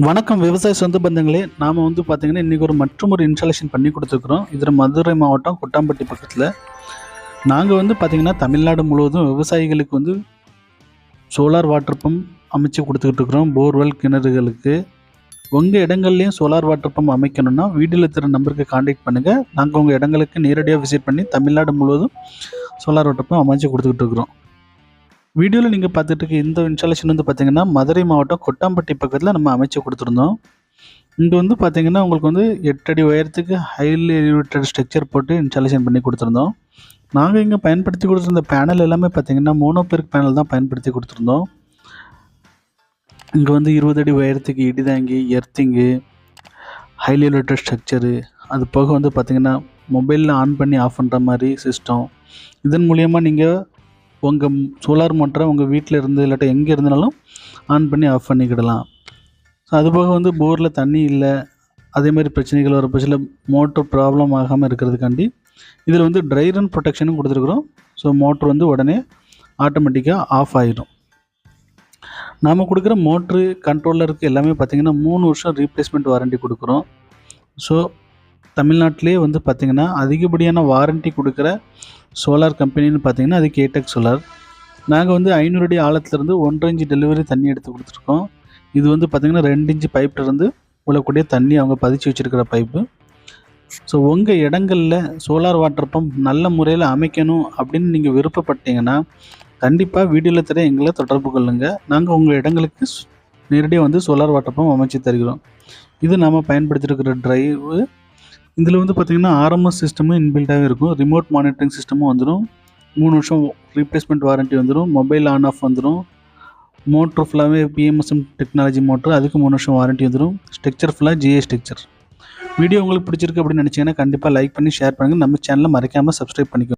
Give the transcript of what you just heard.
வணக்கம் விவசாய சொந்த பந்தங்களே. நாம் வந்து பார்த்திங்கன்னா இன்றைக்கி ஒரு மற்றும் ஒரு இன்ஸ்டாலேஷன் பண்ணி கொடுத்துருக்குறோம். இதில் மதுரை மாவட்டம் கொட்டாம்பட்டி பக்கத்தில். நாங்கள் வந்து பார்த்திங்கன்னா தமிழ்நாடு முழுவதும் விவசாயிகளுக்கு வந்து சோலார் வாட்டர் பம்ப் அமைச்சு கொடுத்துக்கிட்டு இருக்கிறோம். போர்வெல் கிணறுகளுக்கு. உங்கள் இடங்கள்லையும் சோலார் வாட்டர் பம்ப் அமைக்கணும்னா வீடியோவில் இருக்கிற நம்பருக்கு காண்டாக்ட் பண்ணுங்கள் நாங்கள் உங்கள் இடங்களுக்கு நேரடியாக விசிட் பண்ணி தமிழ்நாடு முழுவதும் சோலார் வாட்டர் பம்ப் அமைச்சு கொடுத்துக்கிட்டு இருக்கிறோம். வீடியோவில் நீங்கள் பார்த்துட்டு இருக்க இந்த இன்ஸ்டாலேஷன் வந்து பார்த்தீங்கன்னா மதுரை மாவட்டம் கொட்டாம்பட்டி பக்கத்தில் நம்ம அமைச்சு கொடுத்துருந்தோம். இங்கே வந்து பார்த்திங்கன்னா உங்களுக்கு வந்து எட்டடி உயரத்துக்கு ஹைலி எலிவேட்டட் ஸ்ட்ரக்சர் போட்டு இன்ஸ்டாலேஷன் பண்ணி கொடுத்துருந்தோம். நாங்கள் இங்கே பயன்படுத்தி கொடுத்துருந்த பேனல் எல்லாமே பார்த்தீங்கன்னா மோனோபெர்க் பேனல் தான் பயன்படுத்தி கொடுத்துருந்தோம். இங்கே வந்து இருபது அடி உயரத்துக்கு இடிதாங்கி எர்த்திங்கு ஹைலி எலிவேட்டட் ஸ்ட்ரக்சரு அது போக வந்து பார்த்தீங்கன்னா மொபைலில் ஆன் பண்ணி ஆஃப் பண்ணுற மாதிரி சிஸ்டம் இதன் மூலியமாக நீங்கள் உங்கள் சோலார் மோட்டரை உங்கள் வீட்டில் இருந்து இல்லாட்ட எங்கே இருந்தாலும் ஆன் பண்ணி ஆஃப் பண்ணிக்கிடலாம். ஸோ அதுபோக வந்து போரில் தண்ணி இல்லை அதே மாதிரி பிரச்சனைகள் வர பட்சத்தில் மோட்டர் ப்ராப்ளம் ஆகாமல் இருக்கிறதுக்காண்டி இதில் வந்து ட்ரை ரன் ப்ரொடெக்ஷனும் கொடுத்துருக்குறோம். ஸோ மோட்ரு வந்து உடனே ஆட்டோமேட்டிக்காக ஆஃப் ஆகிடும் நாம் கொடுக்குற மோட்ரு கண்ட்ரோலருக்கு எல்லாமே பார்த்திங்கன்னா மூணு வருஷம் ரீப்ளேஸ்மெண்ட் வாரண்டி கொடுக்குறோம். ஸோ தமிழ்நாட்டிலே வந்து பார்த்திங்கன்னா அதிகப்படியான வாரண்டி கொடுக்குற சோலார் கம்பெனின்னு பார்த்தீங்கன்னா அது கேடெக் சோலார். நாங்கள் வந்து ஐநூறு அடி ஆழத்துலேருந்து ஒன்றரை இன்ச்சு டெலிவரி தண்ணி எடுத்து கொடுத்துருக்கோம். இது வந்து பார்த்திங்கன்னா ரெண்டு இன்ச்சு பைப்லேருந்து உள்ளக்கூடிய தண்ணி அவங்க பதிச்சு வச்சுருக்கிற பைப்பு ஸோ உங்கள் இடங்களில் சோலார் வாட்டர் பம்ப் நல்ல முறையில் அமைக்கணும் அப்படின்னு நீங்கள் விருப்பப்பட்டீங்கன்னா கண்டிப்பாக வீடியோவில் தர எங்களை தொடர்பு கொள்ளுங்கள் நாங்கள் உங்கள் இடங்களுக்கு நேரடியாக வந்து சோலார் வாட்டர் பம்ப் அமைச்சு தருகிறோம். இது நாம் பயன்படுத்தியிருக்கிற ட்ரைவு இதில் வந்து பார்த்திங்கன்னா ஆர்எம்எஸ் சிஸ்டமும் இன்பில்டாகவே இருக்கும். ரிமோட் மானிட்டரிங் சிஸ்டமும் வந்துடும் மூணு வருஷம் ரீப்ளேஸ்மெண்ட் வாரண்டி வந்துடும் மொபைல் ஆன் ஆஃப் வந்துடும் மோட்ரு ஃபுல்லாகவே பிஎம்எஸ்எம் டெக்னாலஜி மோட்ரு அதுக்கு மூணு வருஷம் வாரண்டி வந்துடும் ஸ்ட்ரக்சர் ஃபுல்லாக ஜிஏ ஸ்ட்ரக்சர் வீடியோ உங்களுக்கு பிடிச்சிருக்கு அப்படின்னு நினச்சிங்கன்னா கண்டிப்பாக லைக் பண்ணி ஷேர் பண்ணுங்கள் நம்ம சேனலை மறக்காமல் சப்ஸ்கிரைப் பண்ணிக்கோங்க.